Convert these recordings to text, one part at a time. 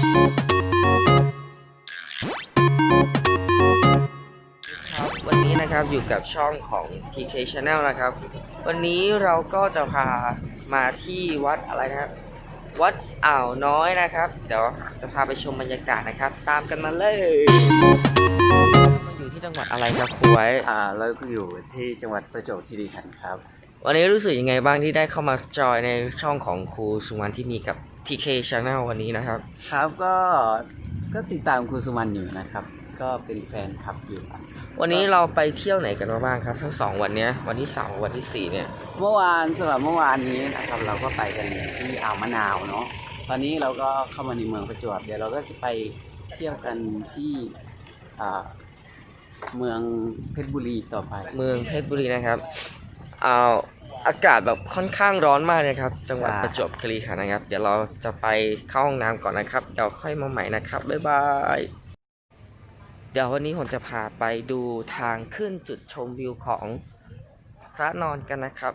ครับวันนี้นะครับอยู่กับช่องของ TK Channel นะครับ วันนี้เราก็จะพามาที่วัดอะไรนะครับวัดอ่าวน้อยนะครับ เดี๋ยวจะพาไปชมบรรยากาศนะครับ ตามกันมาเลยมาอยู่ที่จังหวัดอะไรครับครูไว้อ่าเราก็อยู่ที่จังหวัดประจวบคีรีขันธ์ครับ วันนี้รู้สึกยังไงบ้างที่ได้เข้ามาจอยในช่องของครูสุวรรณที่มีกับ TK Channel วันนี้นะครับ ครับก็ก็ติดตามคุณสุมันอยู่นะครับ ก็เป็นแฟนคลับอยู่วันนี้เราไปเที่ยวไหนกันมาบ้างครับ ทั้งสองวันเนี้ยวันที่สามกับวันที่สี่เนี่ย เมื่อวานสำหรับเมื่อวานนี้นะครับเราก็ไปกันที่อ่าวมะนาวเนาะตอนนี้เราก็เข้ามาในเมืองประจวบเดี๋ยวเราก็จะไปเที่ยวกันที่อ่าเมืองเพชรบุรีต่อไป เมืองเพชรบุรีนะครับเอา อากาศแบบค่อนข้างร้อนมากเลยครับ จังหวัดประจวบคีรีขันธ์นะครับ เดี๋ยวเราจะไปเข้าห้องน้ำก่อนนะครับ เดี๋ยวค่อยมาใหม่นะครับ บ๊ายบาย เดี๋ยววันนี้ผมจะพาไปดูทางขึ้นจุดชมวิวของพระนอนกันนะครับ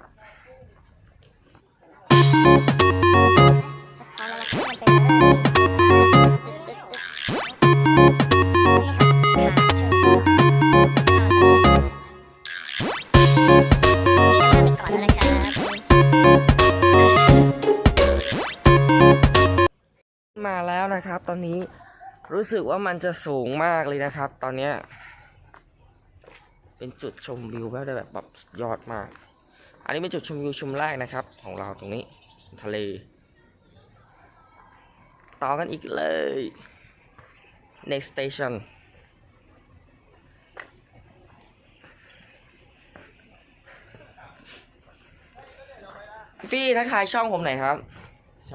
อนนี้รู้สึกว่ามันจะสูงมากเลยนะครับ ตอนเนี้ยเป็นจุดชมวิวแบบแบบแบบสุดยอดมาก อันนี้เป็นจุดชมวิวชมแรกนะครับ ของเราตรงนี้ทะเล ต่อกันอีกเลย next station พี่ทักทายช่องผมหน่อยครับ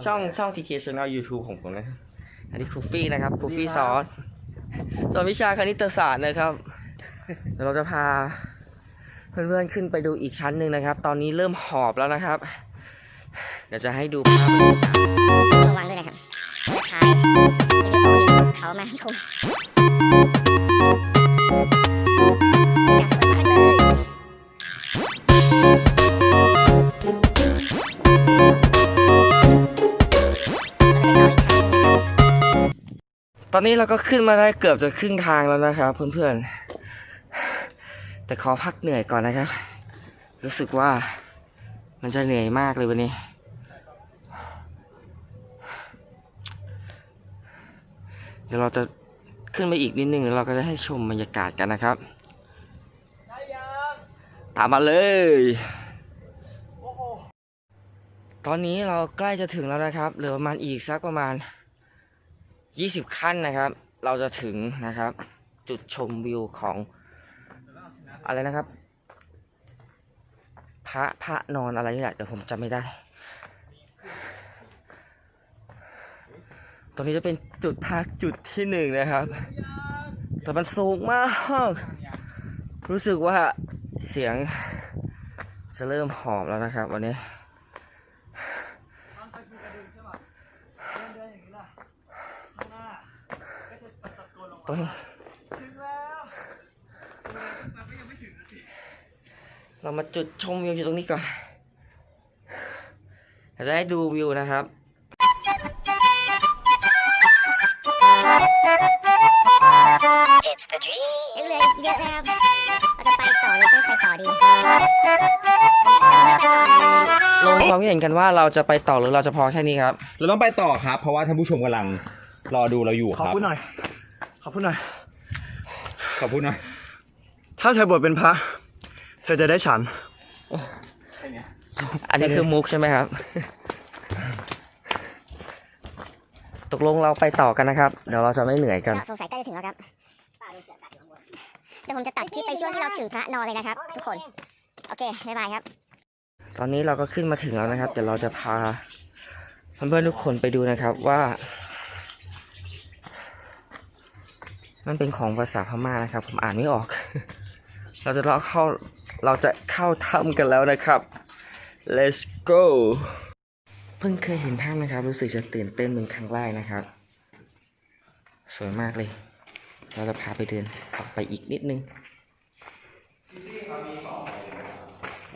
ช่องช่อง TK Channel YouTube ของผมนะครับ อันนี้ครูฟี่นะครับครูฟี่สอนสอนวิชาคณิตศาสตร์นะครับเดี๋ยวเราจะพาเพื่อนๆขึ้นไปดูอีกชั้นหนึ่งนะครับ ตอนนี้เริ่มหอบแล้วนะครับ เดี๋ยวจะให้ดูภาพบรรยากาศระวังด้วยนะครับจะถ่ายวิดีโออยู่เขามาให้ชม ตอนนี้เราก็ขึ้นมาได้เกือบจะครึ่งทางแล้วนะครับ เพื่อนๆ แต่ขอพักเหนื่อยก่อนนะครับ รู้สึกว่ามันจะเหนื่อยมากเลยวันนี้ เดี๋ยวเราจะขึ้นไปอีกนิดนึงแล้วเราก็จะให้ชมบรรยากาศกันนะครับ ตามมาเลย ตอนนี้เราใกล้จะถึงแล้วนะครับ เหลือประมาณอีกสักประมาณ 20 ขั้นนะครับ เราจะถึงนะครับ จุดชมวิวของอะไรนะครับ พระพระนอนอะไรนี่แหละเดี๋ยวผมจำไม่ได้ ตรงนี้จะเป็นจุดพักจุดที่หนึ่งนะครับ แต่มันสูงมาก รู้สึกว่าเสียงจะเริ่มหอบแล้วนะครับ วันนี้ ตรงนี้ เรามาจุดชมวิวอยู่ตรงนี้ก่อนเดี๋ยวจะให้ดูวิวนะครับ It's the dream เหลือเยอะนะครับเราจะไปต่อหรือไม่ไปต่อดี ลงความคิดเห็นกันว่าเราจะไปต่อหรือเราจะพอแค่นี้ครับ เราต้องไปต่อครับ เพราะว่าท่านผู้ชมกำลังรอดูเราอยู่ขคอรับพูดหน่อย ขอพูดหน่อย ขอบคุณนะถ้าเธอบวชเป็นพระ เธอจะได้ฉัน อันนี้คือมุกใช่ไหมครับ ตกลงเราไปต่อกันนะครับ เดี๋ยวเราจะไม่เหนื่อยกัน สงสัยใกล้จะถึงแล้วครับเดี๋ยวผมจะตัดคลิปไปช่วงที่เราถึงพระนอนเลยนะครับ ทุกคน โอเค บ๊ายบายครับ ตอนนี้เราก็ขึ้นมาถึงแล้วนะครับ เดี๋ยวเราจะพาเพื่อนๆทุกคนไปดูนะครับว่า มันเป็นของภาษาพม่านะครับ ผมอ่านไม่ออก เราจะเราเข้าเราจะเข้าถ้ำกันแล้วนะครับ let's go เพิ่งเคยเห็นถ้ำนะครับ รู้สึกจะตื่นเต้นเป็นครั้งแรกนะครับ สวยมากเลย เราจะพาไปเดินออกไปอีกนิดนึง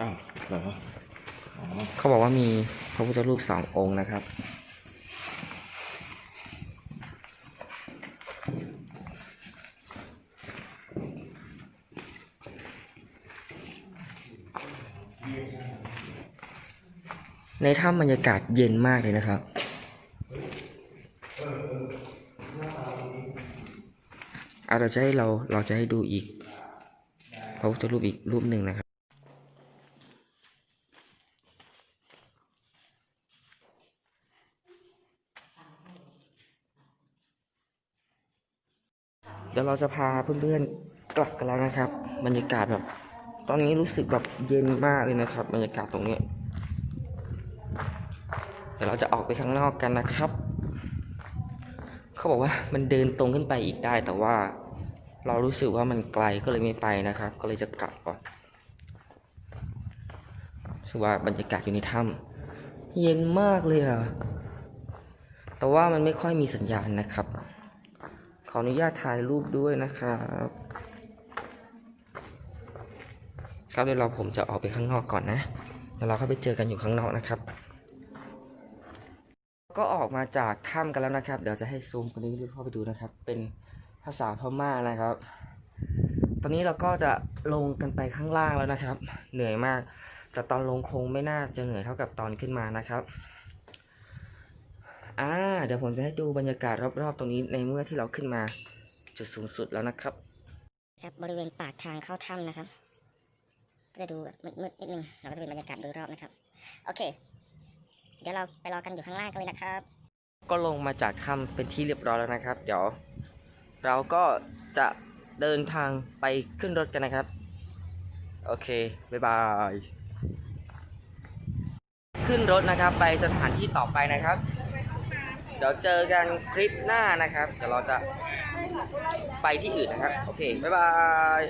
อ้าวเหรอเขาบอกว่ามีพระพุทธรูปสององค์นะครับ ในถ้ำบรรยากาศเย็นมากเลยนะครับ เอาเราจะให้เราเราจะให้ดูอีกพระพุทธรูปอีกรูปหนึ่งนะครับ เดี๋ยวเราจะพาเพื่อนๆกลับกันแล้วนะครับ บรรยากาศแบบ ตอนนี้รู้สึกแบบเย็นมากเลยนะครับบรรยากาศตรงนี้ เดี๋ยวเราจะออกไปข้างนอกกันนะครับ เขาบอกว่ามันเดินตรงขึ้นไปอีกได้ แต่ว่าเรารู้สึกว่ามันไกลก็เลยไม่ไปนะครับ ก็เลยจะกลับก่อนรู้สึกว่าบรรยากาศอยู่ในถ้ำเย็นมากเลยอะแต่ว่ามันไม่ค่อยมีสัญญาณนะครับ ขออนุญาตถ่ายรูปด้วยนะครับ ครับเดี๋ยวเราผมจะออกไปข้างนอกก่อนนะเดี๋ยวเราเข้าไปเจอกันอยู่ข้างนอกนะครับ ก็ออกมาจากถ้ำกันแล้วนะครับ เดี๋ยวจะให้ซูมคนนี้เข้าไปดูนะครับ เป็นภาษาพม่านะครับ ตอนนี้เราก็จะลงกันไปข้างล่างแล้วนะครับ เหนื่อยมาก แต่ตอนลงคงไม่น่าจะเหนื่อยเท่ากับตอนขึ้นมานะครับอ่าเดี๋ยวผมจะให้ดูบรรยากาศรอบๆ ตรงนี้ในเมื่อที่เราขึ้นมาจุดสูงสุดแล้วนะครับ ครับบริเวณปากทางเข้าถ้ำนะครับ ก็จะดูมืดๆนิดนึงเราก็จะเป็นบรรยากาศโดยรอบนะครับ โอเค เดี๋ยวเราไปรอกันอยู่ข้างล่างกันเลยนะครับ ก็ลงมาจากถ้ำเป็นที่เรียบร้อยแล้วนะครับ เดี๋ยว เราก็จะเดินทางไปขึ้นรถกันนะครับ โอเค บ๊ายบาย ขึ้นรถนะครับไปสถานที่ต่อไปนะครับ เดี๋ยวเจอกันคลิปหน้านะครับ เดี๋ยวเราจะไปที่อื่นนะครับ โอเค บ๊ายบาย